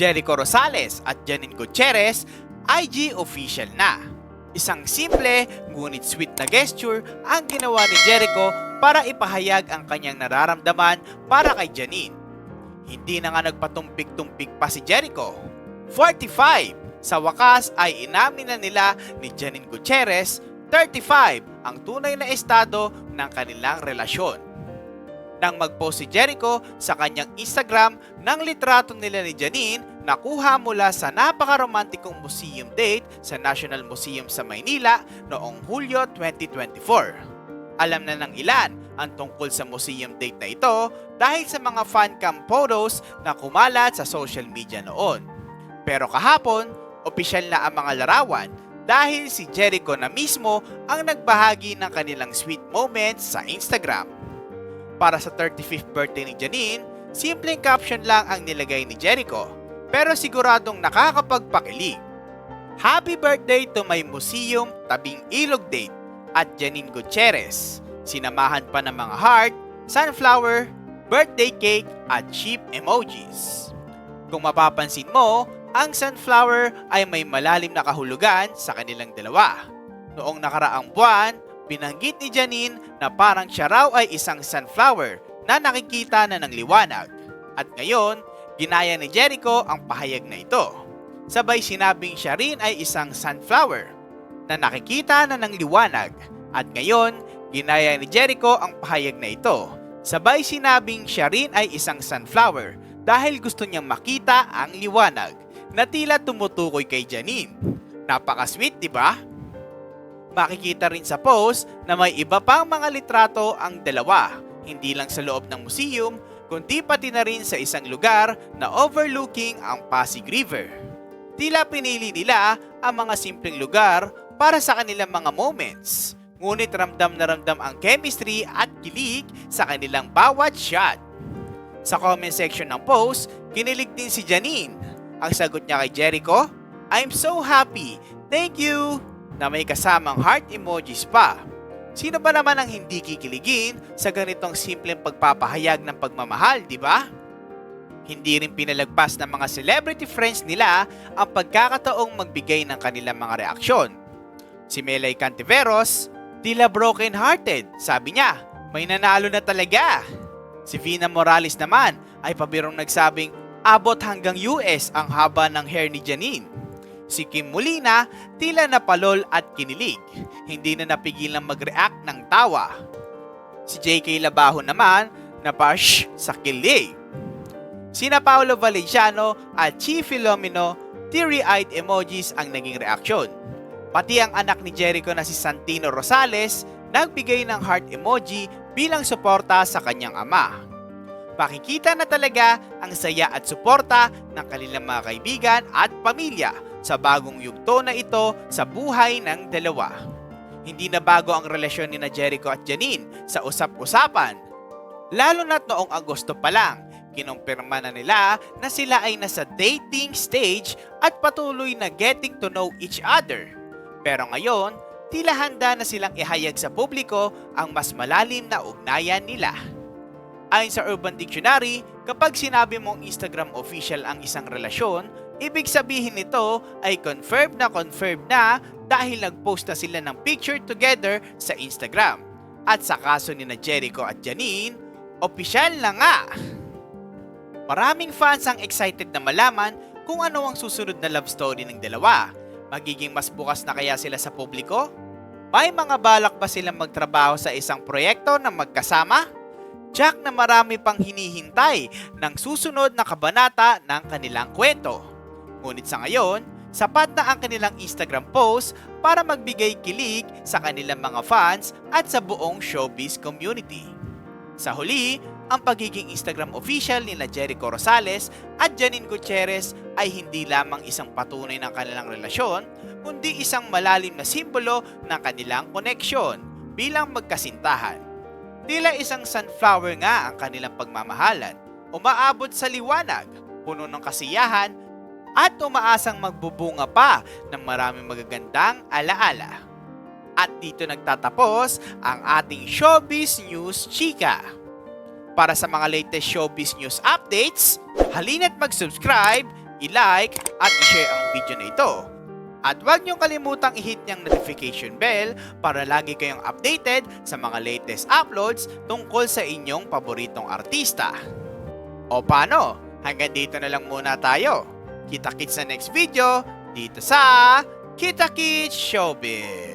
Jericho Rosales at Janine Gutierrez, IG official na. Isang simple ngunit sweet na gesture ang ginawa ni Jericho para ipahayag ang kanyang nararamdaman para kay Janine. Hindi na nga nagpatumpik-tumpik pa si Jericho. 45! Sa wakas ay inamin na nila ni Janine Gutierrez 35 ang tunay na estado ng kanilang relasyon. Nang mag-post si Jericho sa kanyang Instagram ng litrato nila ni Janine nakuha mula sa napakaromantikong museum date sa National Museum sa Maynila noong Hulyo 2024. Alam na ng ilan ang tungkol sa museum date na ito dahil sa mga fan cam photos na kumalat sa social media noon. Pero kahapon, opisyal na ang mga larawan dahil si Jericho na mismo ang nagbahagi ng kanilang sweet moments sa Instagram. Para sa 35th birthday ni Janine, simpleng caption lang ang nilagay ni Jericho pero siguradong nakakapagpakilig. Happy birthday to my museum tabing ilog date at Janine Gutierrez. Sinamahan pa ng mga heart, sunflower, birthday cake at sheep emojis. Kung mapapansin mo, ang sunflower ay may malalim na kahulugan sa kanilang dalawa. Noong nakaraang buwan, binanggit ni Janine na parang siya raw ay isang sunflower na nakikita na ng liwanag. At ngayon, ginaya ni Jericho ang pahayag na ito. Sabay sinabing siya rin ay isang sunflower na nakikita na ng liwanag. At ngayon, ginaya ni Jericho ang pahayag na ito. Sabay sinabing siya rin ay isang sunflower dahil gusto niyang makita ang liwanag na tila tumutukoy kay Janine. Napaka-sweet, di ba? Makikita rin sa post na may iba pang mga litrato ang dalawa, hindi lang sa loob ng museum, kundi pati na rin sa isang lugar na overlooking ang Pasig River. Tila pinili nila ang mga simpleng lugar para sa kanilang mga moments, ngunit ramdam na ramdam ang chemistry at kilig sa kanilang bawat shot. Sa comment section ng post, kinilig din si Janine. Ang sagot niya kay Jericho, I'm so happy, thank you, na may kasamang heart emojis pa. Sino ba naman ang hindi kikiligin sa ganitong simpleng pagpapahayag ng pagmamahal, di ba? Hindi rin pinalagpas ng mga celebrity friends nila ang pagkakataong magbigay ng kanilang mga reaksyon. Si Melay Cantiveros, tila broken hearted, sabi niya, may nanalo na talaga. Si Vina Morales naman ay pabirong nagsabing abot hanggang US ang haba ng hair ni Janine. Si Kim Molina tila napalol at kinilig, hindi na napigilang mag-react ng tawa. Si JK Labajo naman napash sa kilig. Sina Paolo Valenciano at Chi Filomeno teary-eyed emojis ang naging reaksyon. Pati ang anak ni Jericho na si Santino Rosales nagbigay ng heart emoji bilang suporta sa kanyang ama. Pakikita na talaga ang saya at suporta ng kanilang mga kaibigan at pamilya sa bagong yugto na ito sa buhay ng dalawa. Hindi na bago ang relasyon ni na Jericho at Janine sa usap-usapan. Lalo na't noong Agosto pa lang, kinumpirma na nila na sila ay nasa dating stage at patuloy na getting to know each other. Pero ngayon, tila handa na silang ihayag sa publiko ang mas malalim na ugnayan nila. Ayon sa Urban Dictionary, kapag sinabi mong Instagram official ang isang relasyon, ibig sabihin nito ay confirmed na confirmed na dahil nag-post na sila ng picture together sa Instagram. At sa kaso ni na Jericho at Janine, opisyal na nga! Maraming fans ang excited na malaman kung ano ang susunod na love story ng dalawa. Magiging mas bukas na kaya sila sa publiko? May mga balak ba silang magtrabaho sa isang proyekto na magkasama? Jack na marami pang hinihintay ng susunod na kabanata ng kanilang kwento. Ngunit sa ngayon, sapat na ang kanilang Instagram post para magbigay kilig sa kanilang mga fans at sa buong showbiz community. Sa huli, ang pagiging Instagram official ni na Jericho Rosales at Janine Gutierrez ay hindi lamang isang patunay ng kanilang relasyon, kundi isang malalim na simbolo ng kanilang koneksyon bilang magkasintahan. Tila isang sunflower nga ang kanilang pagmamahalan, umaabot sa liwanag, puno ng kasiyahan, at umaasang magbubunga pa ng maraming magagandang alaala. At dito nagtatapos ang ating Showbiz News Chika. Para sa mga latest showbiz news updates, halina't mag-subscribe, i-like at i-share ang video na ito. At huwag niyong kalimutang i-hit niyang notification bell para lagi kayong updated sa mga latest uploads tungkol sa inyong paboritong artista. O paano? Hanggang dito na lang muna tayo. Kita-kits sa next video dito sa Kita Kits Showbiz.